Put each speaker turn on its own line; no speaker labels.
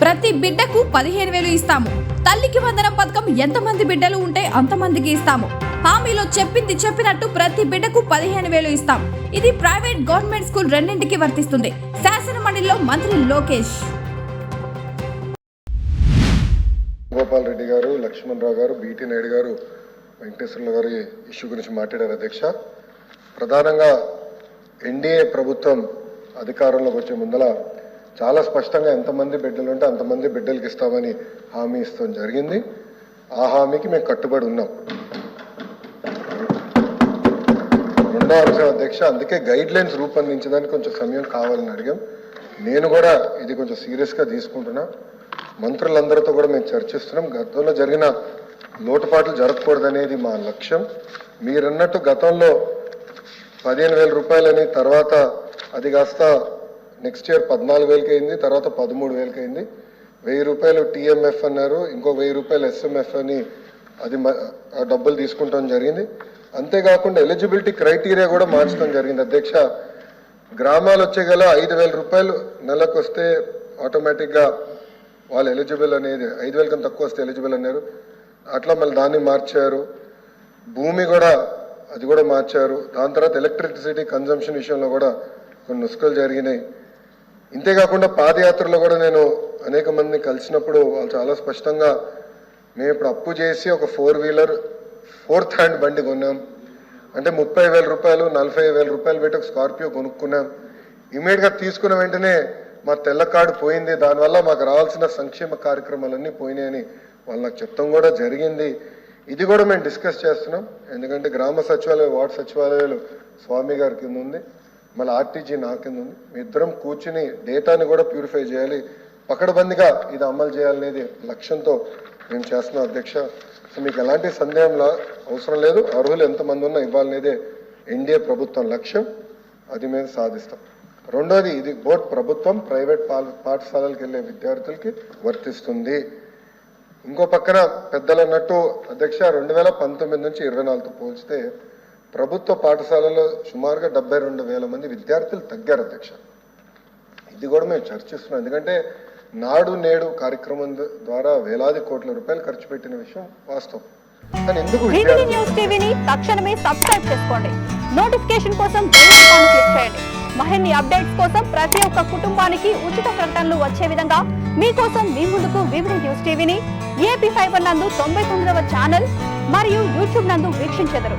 ప్రతి బిడ్డకు పదిహేను వేలు ఇస్తాము. తల్లికి వందనం పథకం ఎంతమంది బిడ్డలు ఉంటే అంతమందికి ఇస్తాము. హామీలో చెప్పింది చెప్పినట్టు ప్రతి బిడ్డకు పదిహేను వేలు ఇస్తాం. ఇది ప్రైవేట్ గవర్నమెంట్ స్కూల్ రెండింటికి వర్తిస్తుంది. శాసన మండలిలో మంత్రి లోకేష్.
గోపాల్ రెడ్డి గారు లక్ష్మణ్ రావు గారు బీటీ నాయుడు గారు వెంకటేశ్వర్ల గారు ఇష్యూ గురించి మాట్లాడారు అధ్యక్ష. ప్రధానంగా ఎన్డీఏ ప్రభుత్వం అధికారంలోకి వచ్చే ముందల చాలా స్పష్టంగా ఎంతమంది బిడ్డలు ఉంటే అంతమంది బిడ్డలకి ఇస్తామని హామీ ఇస్తాం జరిగింది. ఆ హామీకి మేము కట్టుబడి ఉన్నాం. రెండో అంశం అధ్యక్ష అందుకే గైడ్ లైన్స్ రూపొందించడానికి కొంచెం సమయం కావాలని అడిగాం. నేను కూడా ఇది కొంచెం సీరియస్గా తీసుకుంటున్నా. మంత్రులందరితో కూడా మేము చర్చిస్తున్నాం. గతంలో జరిగిన లోటుపాట్లు జరగకూడదనేది మా లక్ష్యం. మీరన్నట్టు గతంలో పదిహేను వేల రూపాయలని తర్వాత అది కాస్త నెక్స్ట్ ఇయర్ పద్నాలుగు వేలకి అయింది తర్వాత పదమూడు వేలకి అయింది వెయ్యి రూపాయలు టీఎంఎఫ్ అన్నారు ఇంకో వెయ్యి రూపాయలు ఎస్ఎంఎఫ్ అని అది ఆ డబ్బులు తీసుకుంటాం జరిగింది. అంతేకాకుండా ఎలిజిబిలిటీ క్రైటీరియా కూడా మార్చడం జరిగింది. అధ్యక్ష గ్రామాలు వచ్చే గల ఐదు వేల రూపాయలు నెలకు వస్తే ఆటోమేటిక్గా వాళ్ళు ఎలిజిబుల్ అనేది ఐదు వేల కన్నా తక్కువ వస్తే ఎలిజిబుల్ అన్నారు. అట్లా మళ్ళీ దాన్ని మార్చారు. భూమి కూడా అది కూడా మార్చారు. దాని తర్వాత ఎలక్ట్రిసిటీ కన్జంప్షన్ విషయంలో కూడా కొన్ని నుసుకలు జరిగినాయి. ఇంతేకాకుండా పాదయాత్రలో కూడా నేను అనేక మందిని కలిసినప్పుడు వాళ్ళు చాలా స్పష్టంగా మేము ఇప్పుడు అప్పు చేసి ఒక ఫోర్ వీలర్ ఫోర్త్ హ్యాండ్ బండి కొన్నాం. అంటే ముప్పై వేల రూపాయలు నలభై వేల రూపాయలు పెట్టి ఒక స్కార్పియో కొనుక్కున్నాం. ఇమీడియట్గా తీసుకున్న వెంటనే మా తెల్ల కార్డు పోయింది. దానివల్ల మాకు రావాల్సిన సంక్షేమ కార్యక్రమాలన్నీ పోయినాయని వాళ్ళు నాకు చెప్తాం కూడా జరిగింది. ఇది కూడా మేము డిస్కస్ చేస్తున్నాం. ఎందుకంటే గ్రామ సచివాలయ వార్డు సచివాలయాలు స్వామి గారి కింద ఉంది. మళ్ళీ ఆర్టీజీ నా కింద ఉంది. మీ ఇద్దరం కూర్చుని డేటాని కూడా ప్యూరిఫై చేయాలి. పకడబందిగా ఇది అమలు చేయాలనేది లక్ష్యంతో మేము చేస్తున్నాం అధ్యక్ష. సో మీకు ఎలాంటి సందేహం లా- అవసరం లేదు. అర్హులు ఎంతమంది ఉన్నా ఇవ్వాలనేదే ఎన్డీఏ ప్రభుత్వం లక్ష్యం. అది మేము సాధిస్తాం. రెండోది ఇది బోర్డ్ ప్రభుత్వం ప్రైవేట్ పాఠశాలలకు వెళ్ళే విద్యార్థులకి వర్తిస్తుంది. ఇంకో పక్కన పెద్దలు అన్నట్టు అధ్యక్ష రెండు వేల పంతొమ్మిది నుంచి ఇరవై నాలుగుతో పోల్చితే ప్రభుత్వ పాఠశాలలో సుమారుగా డెబ్బై రెండు వేల మంది విద్యార్థులు తగ్గారు అధ్యక్ష. ఇది కూడా మేము చర్చిస్తున్నాం. ఎందుకంటే నాడు నేడు కార్యక్రమం ద్వారా వేలాది కోట్ల రూపాయలు ఖర్చు పెట్టిన విషయం వాస్తవం. కానీ ఎందుకు
న్యూస్ టీవీని తక్షణమే సబ్స్క్రైబ్ చేసుకోండి. నోటిఫికేషన్ కోసం క్లిక్ చేయండి. అప్డేట్స్ కోసం ప్రతి ఒక్క కుటుంబానికి ఉచిత ప్రకటనలు వచ్చే విధంగా మీకోసం మీ ముందుకు వివిధ న్యూస్ టీవీని ఏపీ ఫైబర్ నందు తొంభై తొమ్మిదవ ఛానల్ మరియు యూట్యూబ్ నందు వీక్షించెదరు.